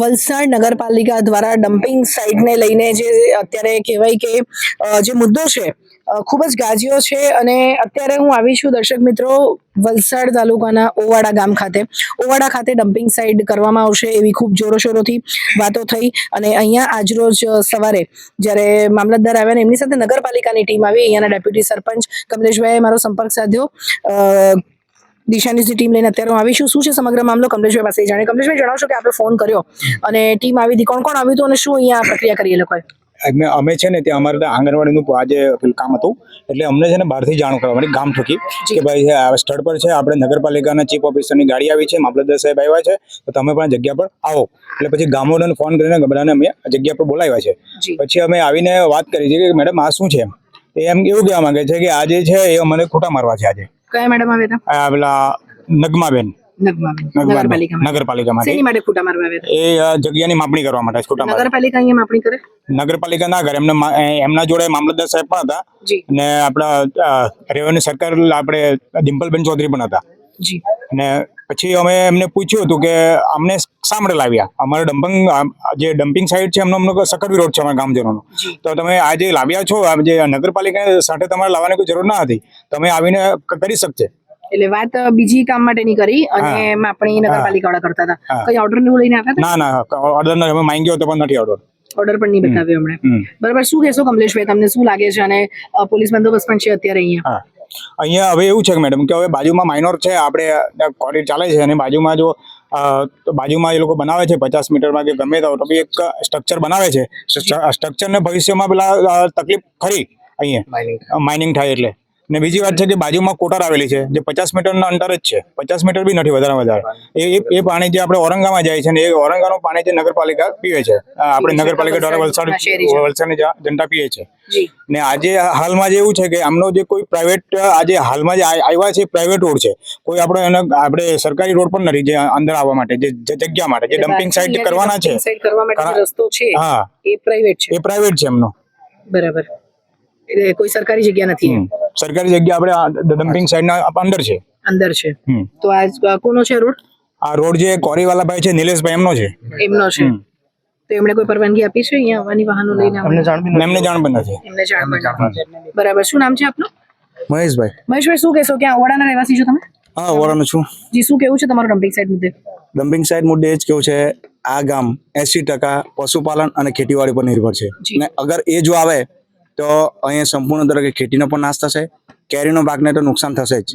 વલસાડ નગરપાલિકા દ્વારા ડમ્પિંગ સાઇટને લઈને જે અત્યારે કહેવાય કે જે મુદ્દો છે ખૂબ જ ગાજ્યો છે. અને અત્યારે હું આવી છું, દર્શક મિત્રો, વલસાડ તાલુકાના ઓવાડા ગામ ખાતે. ઓવાડા ખાતે ડમ્પિંગ સાઇટ કરવામાં આવશે એવી ખૂબ જોરોશોરોથી વાતો થઈ. અને અહીંયા આજરોજ સવારે જ્યારે મામલતદાર આવ્યા ને, એમની સાથે નગરપાલિકાની ટીમ આવી. અહીંયાના ડેપ્યુટી સરપંચ કમલેશભાઈએ મારો સંપર્ક સાધ્યો. દિશાની ટીમ લઈને અત્યારે હું આવી શું છે સમગ્ર મામલો? કમલેશભાઈ પાસે જાણે કમલેશભાઈ જણાવશો કે આપણે ફોન કર્યો અને ટીમ આવી હતી? કોણ કોણ આવ્યું હતું અને શું અહીંયા પ્રક્રિયા કરી એ લોકોએ? અમે અમે છે ને ત્યાં અમારે આંગણવાડીનું આજે પેલું કામ હતું. એટલે અમને છે ને બહારથી જાણ કરવા માટે ગામ થકી. કે ભાઈ આ સ્થળ પર છે આપણે નગરપાલિકાના ચીફ ઓફિસરની ગાડી આવી છે મામલતદાર સાહેબ આવ્યા છે તો તમે પણ જગ્યા પર આવો. એટલે પછી ગામોને ફોન કરીને બધાને અમે જગ્યા પર બોલાવ્યા છે. પછી અમે આવીને વાત કરી છે કે મેડમ આ શું છે? એમ એવું કહેવા માંગે છે કે આજે છે એ અમને ખોટા મારવા છે આજે. કયા મેડમ આવ્યા હતા? પેલા નગમાબેન. નગરપાલિકા ના કરે. એમને જોડે મામલતદાર સાહેબ પણ હતા. જી. અને આપણા રેવન્યુ સરકાર આપણે ડિમ્પલબેન ચૌધરી પણ હતા. અને પછી અમે એમને પૂછ્યું હતું કે અમને શા માટે લાવ્યા અમારે ડમ્પિંગ જે ડમ્પિંગ સાઇટ છે એમનો અમને સખત વિરોધ છે અમારા ગામજનોનો. તો તમે આ જે લાવ્યા છો આ જે નગરપાલિકા સાથે તમારે લાવવાની કોઈ જરૂર ના હતી. તમે આવીને કરી શકશે એટલે વાત બીજી કામ માટેની કરી અને એમ આપણે નગરપાલિકા વાળા કરતા હતા. કઈ ઓર્ડરનું લઈને આવ્યા ના ના ઓર્ડર અમે માંગ્યો હતો પણ નથી ઓર્ડર ઓર્ડર પણ નહીં બતાવ્યો હમણાં બરાબર શું કહેશો કમલેશભાઈ તમને શું લાગે છે? અને પોલીસ બંદોબસ્ત પણ છે અત્યારે અહીંયા? અહીંયા હવે એવું છે કે મેડમ કે હવે બાજુમાં માઇનોર છે આપણે કોરિડ ચાલે છે અને બાજુમાં જો બાજુમાં એ લોકો બનાવે છે પચાસ મીટરમાં કે ગમે તો તો બી એક સ્ટ્રક્ચર બનાવે છે. સ્ટ્રક્ચરને ભવિષ્યમાં પેલા તકલીફ ખરી અહીંયા. માઇનિંગ થાય એટલે. ને બીજી વાત છે કે બાજુમાં કોટર આવેલી છે જે પચાસ મીટરના અંતર જ છે. પચાસ મીટર બી નથી વધારે વધારે. એ એ- પાણી જે આપણે ઔરંગામાં જાય છે ને એ ઔરંગાનું પાણી જે નગરપાલિકા પીવે છે. આપણે નગરપાલિકા દ્વારા વલસાડ. વલસાડની જનતા પીએ છે. ને આજે હાલમાં જે એવું છે કે આમનો જે કોઈ પ્રાઇવેટ આજે હાલમાં જે આવ્યા છે પ્રાઇવેટ રોડ છે. કોઈ આપણે એને આપણે સરકારી રોડ પણ નથી જે અંદર આવવા માટે જે જે જગ્યા માટે જે ડમ્પિંગ સાઇટ કરવાના જે છે. હા. એ પ્રાઇવેટ છે. એ પ્રાઇવેટ છે એમનો. બરાબર. એટલે કોઈ સરકારી જગ્યા નથી. સરકારી જગ્યા આપણે ડમ્પિંગ સાઇટના અંદર છે. અંદર છે. તો આ કોનો છે રોડ? આ રોડ જે કોરીવાલા ભાઈ છે નિલેશભાઈ એમનો છે. એમનો છે. તો એમણે કોઈ પરવાનગી આપી છે અહીંયા આવવાની વાહનો લઈને આવવાની? ને એમને જાણ પણ છે એમને જાણ પણ બરાબર. શું નામ છે આપનું? મહેશભાઈ. મહેશભાઈ શું કહેશો ક્યાં ઓડાના રહેવાસી છો તમે? હા ઓડાનો છું. જી શું કેવું છે તમારું ડમ્પિંગ સાઇટ મુદ્દે? ડમ્પિંગ સાઇટ મુદ્દે એ જ કેવું છે આ ગામ એસી ટકા પશુપાલન અને ખેતીવાડી પર નિર્ભર છે. અને અગર એ જો આવે તો અહીંયા સંપૂર્ણ તરીકે ખેતીનો પણ નાશ થશે કેરીનો પાકને તો નુકસાન થશે જ.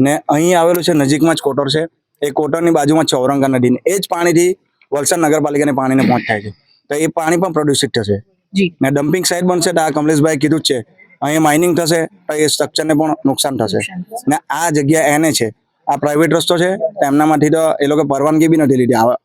ને અહીં આવેલું છે નજીકમાં જ કોટર છે. એ કોટરની બાજુમાં ચૌરંગા નદી નદીને. એ જ પાણીથી વલસાડ નગરપાલિકાને પાણીને પહોંચ થાય છે. તો એ પાણી પણ પ્રદૂષિત થશે. ને ડમ્પિંગ સાઇટ બનશે તો આ કમલેશભાઈ કીધું જ છે. અહીંયા માઇનિંગ થશે તો એ સ્ટ્રક્ચરને પણ નુકસાન થશે. ને આ જગ્યા એને છે. આ પ્રાઇવેટ રસ્તો છે. એમનામાંથી તો એ લોકો પરવાનગી બી નથી લીધી આવા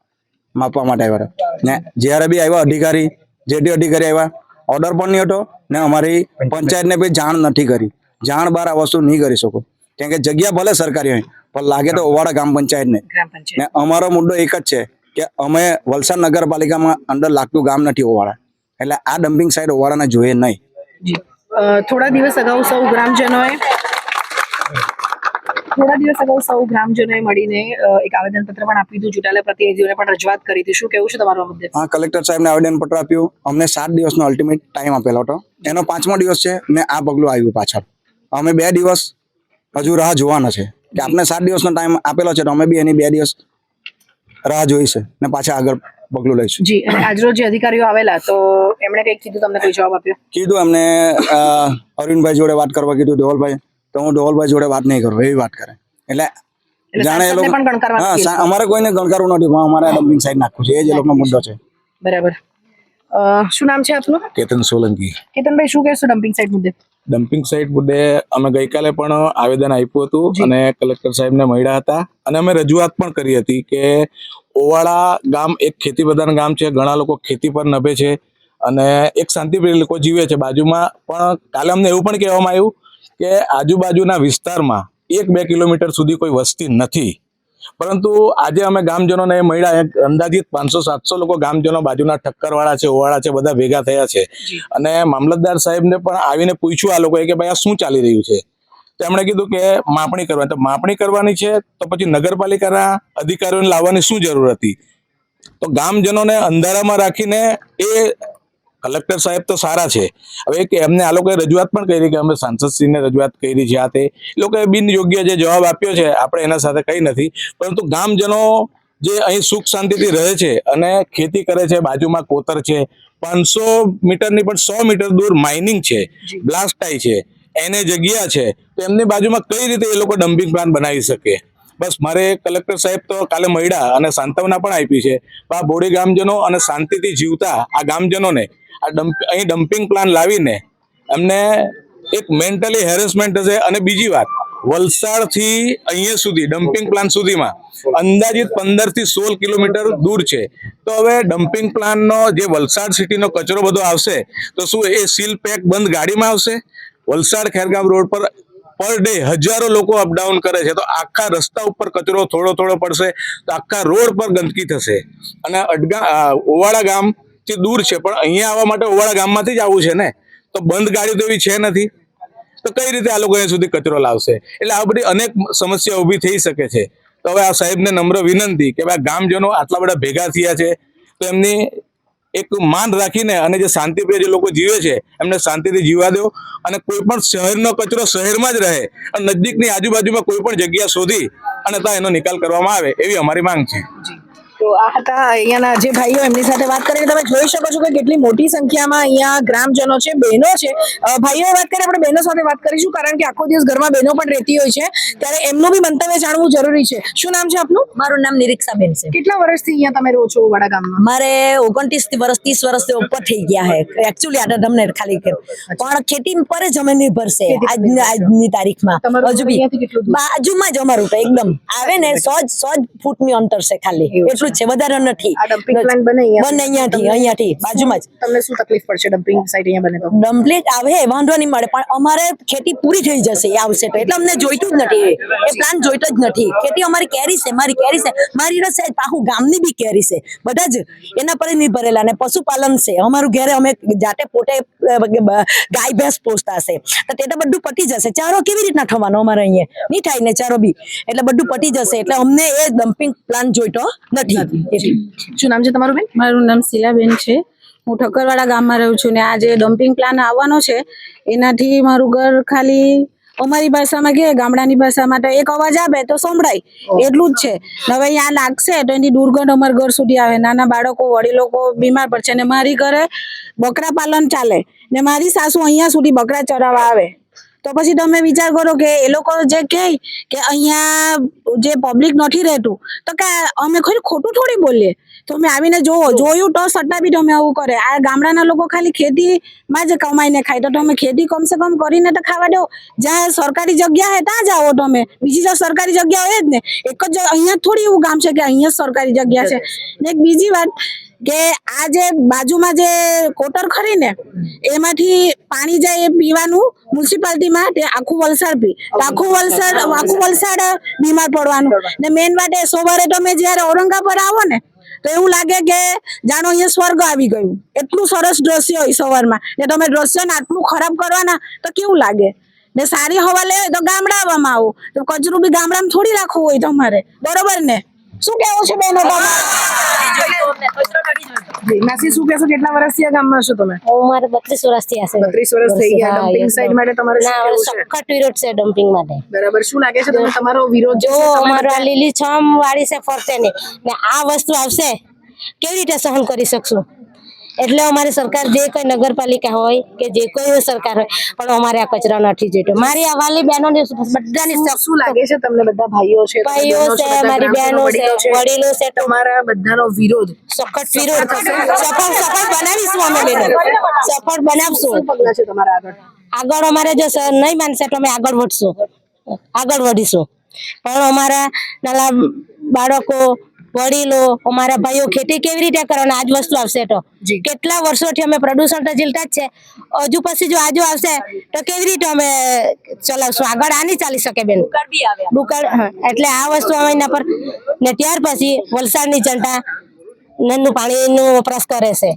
માપવા માટે આવ્યા. ને જ્યારે બી આવ્યા અધિકારી જે તે અધિકારી આવ્યા ઓર્ડર પણ નહીં હતો ને અમારી પંચાયતને બી જાણ નથી કરી. જાણ બાર આ વસ્તુ નહીં કરી શકો. કેમ કે જગ્યા ભલે સરકારી હોય પણ લાગે તો ઓવાડા ગ્રામ પંચાયતને. ને અમારો મુદ્દો એક જ છે કે અમે વલસાડ નગરપાલિકામાં અંદર લાગતું ગામ નથી ઓવાડા એટલે આ ડમ્પિંગ સાઇટ ઓવાડાને જોઈએ નહીં. થોડા દિવસ અગાઉ સૌ ગ્રામજનોએ થોડા દિવસ અગાઉ સૌ ગ્રામજનોએ મળીને એક આવેદનપત્ર પણ આપ્યું હતું. ચૂંટાયેલા પ્રતિનિધિઓને પણ રજૂઆત કરી હતી શું કેવું છે તમારો મુદ્દે? હા કલેક્ટર સાહેબને આવેદનપત્ર આપ્યું. અમને સાત દિવસનો અલ્ટિમેટ ટાઈમ આપેલો હતો. એનો પાંચમો દિવસ છે ને આ પગલું આવ્યું પાછળ. અમે બે દિવસ હજુ રાહ જોવાના છે કે આપને સાત દિવસનો ટાઈમ આપેલો છે તો અમે બી એની બે દિવસ રાહ જોઈ છે ને પાછા આગળ પગલું લઈશું. જી અને આજરોજ જે અધિકારીઓ આવેલા તો એમણે કંઈક કીધું? તમને કોઈ જવાબ આપ્યો? કીધું એમને અરવિંદભાઈ જોડે વાત કરવા કીધું ધોવલભાઈ. તો હું ડોલભાઈ જોડે વાત નહીં કરું એવી વાત કરે. એટલે જાણે એ લોકો હા અમારે કોઈને ગણકારવું નથી પણ અમારે ડમ્પિંગ સાઈડ નાખવું છે એ જ લોકોનો મુદ્દો છે. બરાબર. શું નામ છે આપનું? કેતન સોલંકી. કેતનભાઈ શું કહેશો ડમ્પિંગ સાઈડ મુદ્દે? ડમ્પિંગ સાઇટ મુદ્દે અમે ગઈકાલે પણ આવેદન આપ્યું હતું અને કલેક્ટર સાહેબને મળ્યા હતા અને અમે રજૂઆત પણ કરી હતી કે ઓવાળા ગામ એક ખેતી પ્રધાન ગામ છે ઘણા લોકો ખેતી પર નભે છે અને એક શાંતિપ્રિય લોકો જીવે છે બાજુમાં. પણ કાલે અમને એવું પણ કહેવામાં આવ્યું કે આજુબાજુના વિસ્તારમાં એક બે કિલોમીટર સુધી કોઈ વસ્તી નથી. પરંતુ આજે અમે ગામજનોને એ મળ્યા એક અંદાજિત પાંચસો સાતસો લોકો ગામજનો બાજુના ઠક્કરવાળા છે ઓવાળા છે બધા ભેગા થયા છે. અને મામલતદાર સાહેબને પણ આવીને પૂછ્યું આ લોકોએ કે ભાઈ આ શું ચાલી રહ્યું છે? તેમણે કીધું કે માપણી કરવાની તો માપણી કરવાની છે તો પછી નગરપાલિકાના અધિકારીઓને લાવવાની શું જરૂર હતી? તો ગામજનોને અંધારામાં રાખીને એ કલેક્ટર સાહેબ તો સારા છે. હવે કે એમને આ લોકોએ રજૂઆત પણ કરી કે અમે સાંસદશ્રીને રજૂઆત કરી છે આ તે. લોકોએ બિનયોગ્ય જે જવાબ આપ્યો છે આપણે એના સાથે કંઈ નથી. પરંતુ ગામજનો જે અહીં સુખ શાંતિથી રહે છે અને ખેતી કરે છે બાજુમાં કોતર છે પાંચસો મીટરની પણ સો મીટર દૂર માઇનિંગ છે બ્લાસ્ટ થાય છે એને જગ્યા છે તો એમની બાજુમાં કઈ રીતે એ લોકો ડમ્પિંગ પ્લાન બનાવી શકે? બસ મારે કલેક્ટર સાહેબ તો કાલે મળ્યા અને સાંત્વના પણ આપી છે. આ બોડી ગામજનો અને શાંતિથી જીવતા આ ગામજનોને આ અહીં ડમ્પિંગ પ્લાન લાવીને એમને એક મેન્ટલી હેરેસમેન્ટ હશે અને બીજી વાત, વલસાડથી અહીંયા સુધી ડમ્પિંગ પ્લાન સુધીમાં અંદાજિત પંદરથી સોળ કિલોમીટર દૂર છે. તો હવે ડમ્પિંગ પ્લાનનો જે વલસાડ સિટીનો કચરો બધો આવશે, તો શું એ સીલ પેક બંધ ગાડીમાં આવશે? વલસાડ ખેરગામ રોડ પર પર ડે હજારો લોકો અપડાઉન કરે છે. તો આખા રસ્તા ઉપર કચરો થોડો થોડો પડશે, તો આખા રોડ પર ગંદકી થશે. અને અડગા ઓવાળા ઓવાડા ગામથી દૂર છે, પણ અહીંયા આવવા માટે ઓવાળા ગામમાંથી જ આવવું છે ને? તો બંધ ગાડી તો એવી છે નથી. તો કઈ રીતે આ લોકો અહીંયા સુધી કચરો લાવશે? એટલે આ બધી અનેક સમસ્યા ઊભી થઈ શકે છે. તો હવે આ સાહેબને નમ્ર વિનંતી કે ભાઈ ગામજનો આટલા બધા ભેગા થયા છે, તો એમની એક માન રાખીને અને જે શાંતિપ્રિય જે લોકો જીવે છે, એમને શાંતિથી જીવા દો અને કોઈ પણ શહેરનો કચરો શહેરમાં જ રહે અને નજીકની આજુબાજુમાં કોઈ પણ જગ્યા શોધી અને ત્યાં એનો નિકાલ કરવામાં આવે, એવી અમારી માંગ છે. તો આ હતા અહીંયાના જે ભાઈઓ એમની સાથે વાત કરીને તમે જોઈ શકો છો કે કેટલી મોટી સંખ્યામાં અહીંયા ગ્રામજનો છે બહેનો છે. ભાઈઓ વાત કરીએ આપણે બહેનો સાથે વાત કરીશું કારણ કે આખો દિવસ ઘરમાં બહેનો પણ રહેતી હોય છે. ત્યારે એમનું બી મંતવ્ય જાણવું જરૂરી છે. શું નામ છે આપનું? મારું નામ નિરીક્ષાબેન છે. કેટલા વર્ષથી અહીંયા તમે રહો છો વડા ગામમાં? મારે ઓગણત્રીસ વર્ષ ત્રીસ વર્ષથી ઉપર થઈ ગયા છે. એકચ્યુઅલી આ તમને ખાલી કે પણ ખેતી પર જ અમે નિર્ભર છે આજની તારીખમાં. હજુ બી? બાજુમાં જ અમારું તો એકદમ. આવે ને સો જ સો જ ફૂટની અંતર છે ખાલી. એટલું છે વધારે નથી. આ ડમ્પિંગ પ્લાન બને અહીંયા બને અહીંયાથી અહીંયાથી બાજુમાં જ. તમને શું તકલીફ પડશે ડમ્પિંગ સાઈટ અહીંયા બને તો? ડમ્પલેટ આવે વાંધો નહીં મળે પણ અમારે ખેતી પૂરી થઈ જશે આવશે તો. એટલે અમને જોઈતું જ નથી. એ પ્લાન જોઈતો જ નથી. ખેતી અમારી કેરી છે મારી કેરી છે. મારી રસ આખું ગામની બી કેરી છે. બધા જ એના પર જ નિર્ભરેલા અને પશુપાલન છે. અમારું ઘરે અમે જાતે પોતે ગાય ભેંસ પોસતા છે. તો તે તો બધું પટી જશે. ચારો કેવી રીતના થવાનો અમારે અહીંયા? નહીં થાય ને ચારો બી. એટલે બધું પટી જશે. એટલે અમને એ ડમ્પિંગ પ્લાન જોઈતો નથી. શું નામ છે તમારું બેન? મારું નામ શીલાબેન છે. હું ઠક્કરવાડા ગામમાં રહું છું ને આ જે ડમ્પિંગ પ્લાન આવવાનો છે. એનાથી મારું ઘર ખાલી અમારી ભાષામાં કે ગામડાની ભાષામાં તો એક અવાજ આવે તો સંભળાય. એટલું જ છે. હવે અહીંયા લાગશે તો એની દુર્ગંધ અમારા ઘર સુધી આવે. નાના બાળકો વડીલો લોકો બીમાર પડશે ને મારી ઘરે બકરા પાલન ચાલે. ને મારી સાસુ અહીંયા સુધી બકરા ચરાવવા આવે. તો પછી તમે વિચાર કરો કે એ લોકો જે કહે કે અહીંયા જે પબ્લિક નથી રહેતું તો કે અમે ખરી ખોટું થોડી બોલીએ? તો અમે આવીને જોવો જોયું તો સટ્ટા બી તમે આવું કરે. આ ગામડાના લોકો ખાલી ખેતીમાં જ કમાઈને ખાય. તો તમે ખેતી કમસે કમ કરીને તો ખાવા દો. જ્યાં સરકારી જગ્યા હે ત્યાં જાઓ તમે. બીજી જો સરકારી જગ્યા હોય જ ને. એક જ અહીંયા થોડી એવું ગામ છે કે અહીંયા સરકારી જગ્યા છે. ને એક બીજી વાત કે આ જે બાજુમાં જે કોટર ખરી ને, એમાંથી પાણી જાય એ પીવાનું મ્યુનિસિપાલિટીમાં તે આખું વલસાડ પી. આખું વલસાડ આખું વલસાડ બીમાર પડવાનું. ને મેન માટે એ સવારે તમે જ્યારે ઔરંગાબાદ આવો ને, તો એવું લાગે કે જાણો અહીંયા સ્વર્ગ આવી ગયું. એટલું સરસ દ્રશ્ય હોય સવારમાં. ને તમે દ્રશ્યને આટલું ખરાબ કરવાના, તો કેવું લાગે? ને સારી હવા લે તો ગામડા આવવામાં આવો. તો કચરું બી ગામડામાં થોડી રાખવું હોય તમારે. બરોબર ને? શું કેવું છે બેનો જી માસી શું કહેશો? કેટલા વર્ષથી આ ગામમાં છો તમે? હું મારે બત્રીસ વર્ષથી હશે 32 વર્ષ થઈ ગયા. ડમ્પિંગ Dumping માટે તમારે સખત વિરોધ છે ડમ્પિંગ માટે. બરાબર. શું લાગે છે તમે તમારો વિરોધ જો અમારો આ લીલી છમ વાળી છે ફરતે ને આ વસ્તુ આવશે કેવી રીતે સહન કરી શકશું? એટલે અમારી સરકાર જે કોઈ નગરપાલિકા હોય કે જે કોઈ સરકાર હોય પણ અમારે આ કચરા નથી જોઈતો. મારી આ વાલી બહેનોની બધાની શું- લાગે છે તમને બધા ભાઈઓ છે ભાઈઓ છે, મારી બહેનો છે, વડીલો છે, તમારા બધાનો વિરોધ. સખત વિરોધ. સફળ સફળ બનાવીશું અમે બેનો. સફળ બનાવશું. શું છે તમારા આગળ? આગળ અમારે જો નહીં માનશે તો અમે આગળ વધશું. આગળ વધીશું. પણ અમારા નાના બાળકો વડીલો અમારા ભાઈઓ ખેતી કેવી રીતે કરવાના આજ વસ્તુ આવશે તો. કેટલા વર્ષોથી અમે પ્રદૂષણ તો ઝીલતા જ છે. હજુ પછી જો આજુ આવશે તો કેવી રીતે અમે ચલાવશું? આગળ આ નહીં ચાલી શકે બેન. દુકાળ એટલે આ વસ્તુ અમે એના પર. ને ત્યાર પછી વલસાડની જનતા નંદનું પાણીનો વપરાશ કરે છે.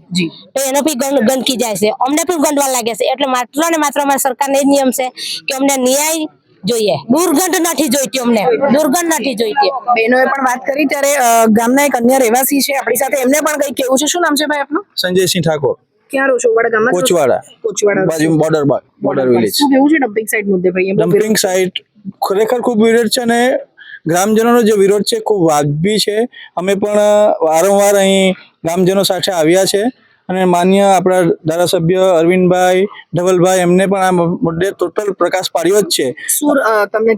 તો એનો બી ગંદકી જાય છે. અમને પણ ગંદવા લાગે છે. એટલે માત્ર ને માત્ર અમારા સરકારને એ નિયમ છે કે અમને ન્યાય જોઈએ. દુર્ગંધ નથી જોઈતી અમને. દુર્ગંધ નથી જોઈતી. બહેનોએ પણ વાત કરી ત્યારે ગામના એક અન્ય રહેવાસી છે આપણી સાથે. એમને પણ કઈ કેવું છે? શું નામ છે ભાઈ આપનું? સંજયસિંહ ઠાકોર. ક્યાં રહો છો? ઉવાડા ગામમાં જ રહો છો? કોચવાડા. કોચવાડા. બાજુ બોર્ડર બોર્ડર વિલેજ શું કેવું છે? ડમ્પિંગ સાઇટ મુદ્દે ભાઈ ડમ્પિંગ સાઇટ ખરેખર ખૂબ વિરોધ છે અને ગ્રામજનોનો જે વિરોધ છે ખૂબ વાજબી છે. અમે પણ વારંવાર અહીં ગ્રામજનો સાથે આવ્યા છે. અને માન્ય આપણા ધારાસભ્ય અરવિંદભાઈ ધવલભાઈ એમને પણ આ મુદ્દે ટોટલ પ્રકાશ પાડ્યો જ છે. શું તમને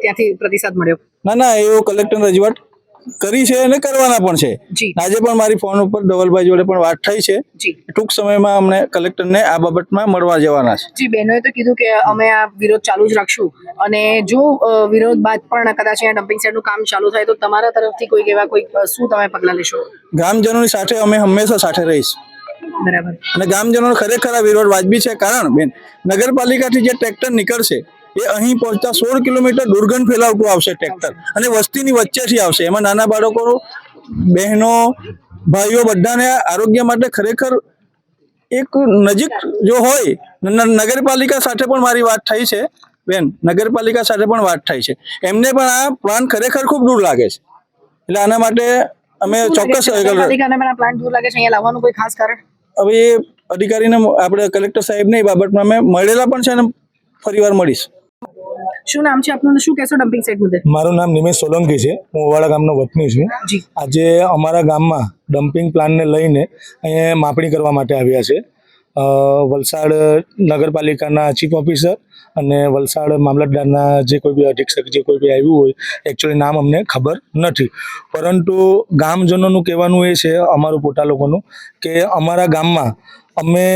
ત્યાંથી પ્રતિસાદ મળ્યો? ના ના એવો કલેક્ટર રજૂઆત કરી છે અને કરવાના પણ છે. આજે પણ મારી ફોન ઉપર ધવલભાઈ જોડે પણ વાત થઈ છે. ટૂંક સમયમાં અમને કલેક્ટરને આ બાબતમાં મળવા જવાના છે. જી બહેનોએ તો કીધું કે અમે આ વિરોધ ચાલુ જ રાખશું. અને જો વિરોધ બાદ પણ કદાચ અહીંયા ડમ્પિંગ સાઇટનું કામ ચાલુ થાય તો તમારા તરફથી કોઈ એવા કોઈ શું તમે પગલાં લેશો? ગ્રામજનોની સાથે અમે હંમેશા સાથે રહીશ. બરાબર. અને ગ્રામજનો ખરેખર આ વિરોધ વાજબી છે. કારણ બેન, નગરપાલિકાથી જે ટ્રેક્ટર નીકળશે, એ અહીં પહોંચતા સોળ કિલોમીટર દુર્ગંધ ફેલાવતું આવશે ટ્રેક્ટર. અને વસ્તીની વચ્ચેથી આવશે. એમાં નાના બાળકો, બહેનો, ભાઈઓ બધાને આરોગ્ય માટે ખરેખર એક નજીક જો હોય નગરપાલિકા સાથે પણ મારી વાત થઈ છે. બેન, નગરપાલિકા સાથે પણ વાત થઈ છે. એમને પણ આ પ્લાન ખરેખર ખૂબ દૂર લાગે છે. એટલે આના માટે અમે ચોક્કસ નગરપાલિકાને પ્લાન્ટ દૂર લાગે છે? અહીંયા લાવવાનું કોઈ ખાસ કારણ? હવે એ અધિકારીને આપણે કલેક્ટર સાહેબને એ બાબતમાં અમે મળેલા પણ છે અને ફરીવાર મળીશ. શું નામ છે આપનું? શું કહેશો ડમ્પિંગ સાઇટ મુદ્દે? મારું નામ નિમેશ સોલંકી છે. હું ઓવાડા ગામનો વતની છું. આજે અમારા ગામમાં ડમ્પિંગ પ્લાનને લઈને અહીંયા માપણી કરવા માટે આવ્યા છે. વલસાડ નગરપાલિકાના ચીફ ઓફિસર અને વલસાડ મામલતદારના જે કોઈ બી અધિક્ષક, જે કોઈ બી આવ્યું હોય એકચ્યુઅલી નામ અમને ખબર નથી. પરંતુ ગામજનોનું કહેવાનું એ છે, અમારું પોતા લોકોનું, કે અમારા ગામમાં અમે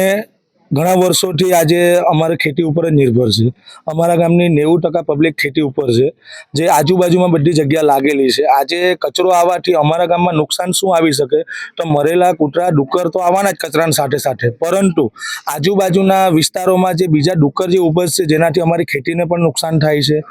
ઘણા વર્ષોથી આજે અમારે ખેતી ઉપર જ નિર્ભર છે. અમારા ગામની નેવું ટકા પબ્લિક ખેતી ઉપર છે. જે આજુબાજુમાં બધી જગ્યા લાગેલી છે. આજે કચરો આવવાથી અમારા ગામમાં નુકસાન શું આવી શકે? તો મરેલા કૂતરા, ડુક્કર તો આવવાના જ કચરાની સાથે સાથે. પરંતુ આજુબાજુના વિસ્તારોમાં જે બીજા ડુક્કર જે ઉપજશે જેનાથી અમારી ખેતીને પણ નુકસાન થાય છે.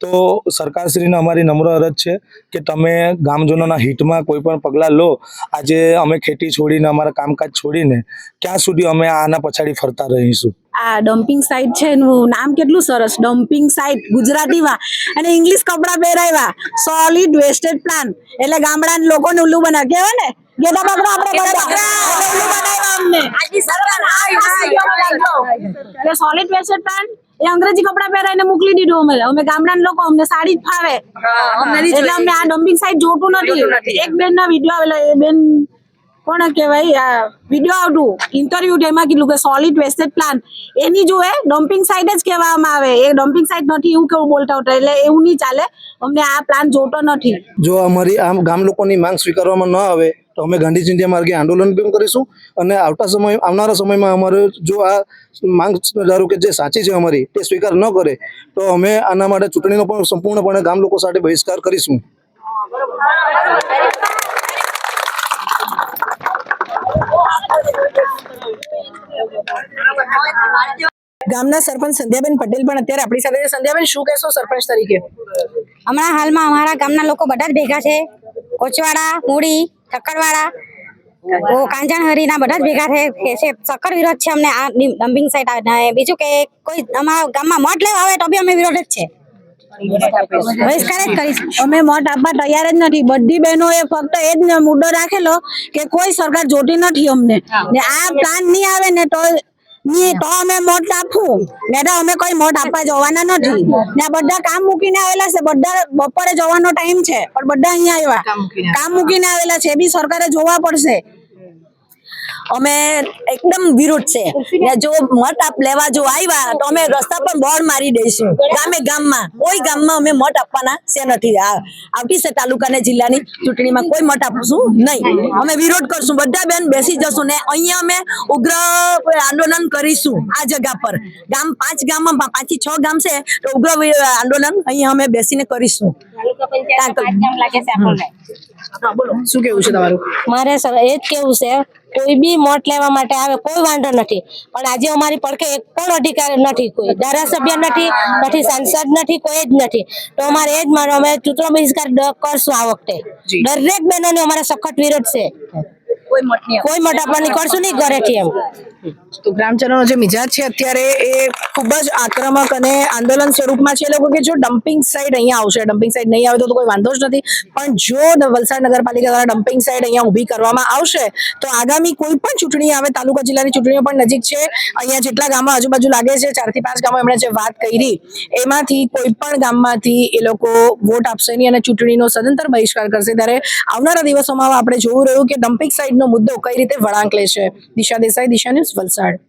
તો સરકારશ્રીને અમારી નમ્ર અરજ છે કે તમે ગામજનોના હિતમાં કોઈ પણ પગલાં લો. આજે અમે ખેતી છોડીને, અમારા કામકાજ છોડીને, ક્યાં સુધી અમે આના પછાડી ફરતા રહીશું. આ ડમ્પિંગ સાઇટ છે એનું નામ કેટલું સરસ? ડમ્પિંગ સાઇટ ગુજરાતીમાં. અને ઇંગ્લિશ કપડાં પહેરાવ્યા. સોલિડ વેસ્ટેડ પ્લાન એટલે ગામડાના લોકોને ઉલ્લુ બના કહેવાય ને? ગેડા બકરા આપણે બધા. ઉલ્લુ બનાવ્યા અમને. એટલે સોલિડ વેસ્ટેડ પ્લાન એ અંગ્રેજી કપડા પહેરાઈને મોકલી દીધું અમે. અમે ગામડાના લોકો અમને સાડી જ ફાવે. એટલે અમને આ ડમ્પિંગ સાઇટ જોતું નથી. એક બેન ના વીડિયો આવેલો. એ બેન કોણ કહેવાય? વીડિયો આવતું ઇન્ટરવ્યુ એમાં કીધું કે સોલિડ વેસ્ટેડ પ્લાન એની જો એ ડમ્પિંગ સાઇટ જ કહેવામાં આવે. એ ડમ્પિંગ સાઇટ નથી, એવું કેવું બોલતા હોતા એટલે એવું નહીં ચાલે. અમને આ પ્લાન જોતો નથી. જો અમારી આમ ગામ લોકોની માંગ સ્વીકારવામાં ન આવે, તો અમે ગાંધી ચિંધ્યા માર્ગે આંદોલન પણ કરીશું અને આવતા સમય, આવનારા સમયમાં અમારે જો આ માંગ ધારો કે જે સાચી છે અમારી, તે સ્વીકાર ન કરે, તો અમે આના માટે ચૂંટણીનો પણ સંપૂર્ણપણે ગામ લોકો સાથે બહિષ્કાર કરીશું. ગામના સરપંચ સંધ્યાબેન પટેલ પણ અત્યારે આપણી સાથે સંધ્યાબેન, શું કહેશો સરપંચ તરીકે? હમણાં હાલમાં અમારા ગામના લોકો બધા જ ભેગા છે. કોચવાડા, મૂડી, ઠક્કરવાડા, ઓ કાંચણહરીના બધા જ ભેગા છે. સક્કર વિરોધ છે અમને આ ડમ્પિંગ સાઇટ બીજું કે કોઈ અમારા ગામમાં મઠ લેવા આવે તો બી અમે વિરોધ જ છે. બહિષ્કાર જ કરીશ. અમે મત આપવા તૈયાર જ નથી. બધી બહેનો એ ફક્ત એ જ મુદ્દો રાખેલો કે કોઈ સરકાર જોતી નથી અમને. ને આ પ્લાન નહીં આવે ને તો ની તો અમે મત આપવું ને તો અમે કોઈ મત આપવા જવાના નથી. ને બધા કામ મૂકીને આવેલા છે. બધા બપોરે જવાનો ટાઈમ છે. પણ બધા અહીંયા આવ્યા. કામ મૂકીને કામ મૂકીને આવેલા છે. એ બી સરકારે જોવા પડશે. અમે એકદમ વિરોધ છે. ને જો મત આપ લેવા જો આવ્યા, તો અમે રસ્તા પર બોર્ડ મારી દઈશું. ગામે ગામમાં, કોઈ ગામમાં અમે મત આપવાના છે નથી. આવતી છે તાલુકા ને જિલ્લાની ચૂંટણીમાં કોઈ મત આપશું નહીં. અમે વિરોધ કરશું. બધા બેન બેસી જશું ને અહીંયા અમે ઉગ્ર આંદોલન કરીશું આ જગા પર. ગામ પાંચ ગામમાં પાંચથી છ ગામ છે, તો ઉગ્ર આંદોલન અહીંયા અમે બેસીને કરીશું. હા બોલો. શું કેવું છે તમારું? મારે સર એ જ કેવું છે કોઈ બી મોટ લેવા માટે આવે કોઈ વાંધો નથી. પણ આજે અમારી પડખે એક પણ અધિકારી નથી કોઈ. ધારાસભ્ય નથી નથી સાંસદ નથી કોઈ જ નથી. તો અમારે એ જ માનો અમે ચૂંટણી બહિષ્કાર કરશું આ વખતે. દરેક બહેનોને અમારે સખત વિરોધ છે. કોઈ મત નહીં કોઈ મત આપવા નીકળશું નહીં ઘરેથી એમ. તો ગ્રામજનોનો જે મિજાજ છે અત્યારે એ ખૂબ જ આક્રમક અને આંદોલન સ્વરૂપમાં છે. એ લોકો કે જો ડમ્પિંગ સાઇડ અહીંયા આવશે. ડમ્પિંગ સાઇડ નહીં આવે તો તો કોઈ વાંધો જ નથી. પણ જો વલસાડ નગરપાલિકા દ્વારા ડમ્પિંગ સાઇડ અહીંયા ઊભી કરવામાં આવશે તો આગામી કોઈ પણ ચૂંટણી આવે તાલુકા જિલ્લાની ચૂંટણીઓ પણ નજીક છે. અહીંયા જેટલા ગામો આજુબાજુ લાગે છે ચારથી પાંચ ગામો એમણે જે વાત કરી એમાંથી કોઈ પણ ગામમાંથી એ લોકો વોટ આપશે નહીં અને ચૂંટણીનો સદંતર બહિષ્કાર કરશે. ત્યારે આવનારા દિવસોમાં આપણે જોવું રહ્યું કે ડમ્પિંગ સાઇટનો મુદ્દો કઈ રીતે વળાંક લેશે દિશા દેસાઈ દિશા ન્યૂઝ વલસાડ.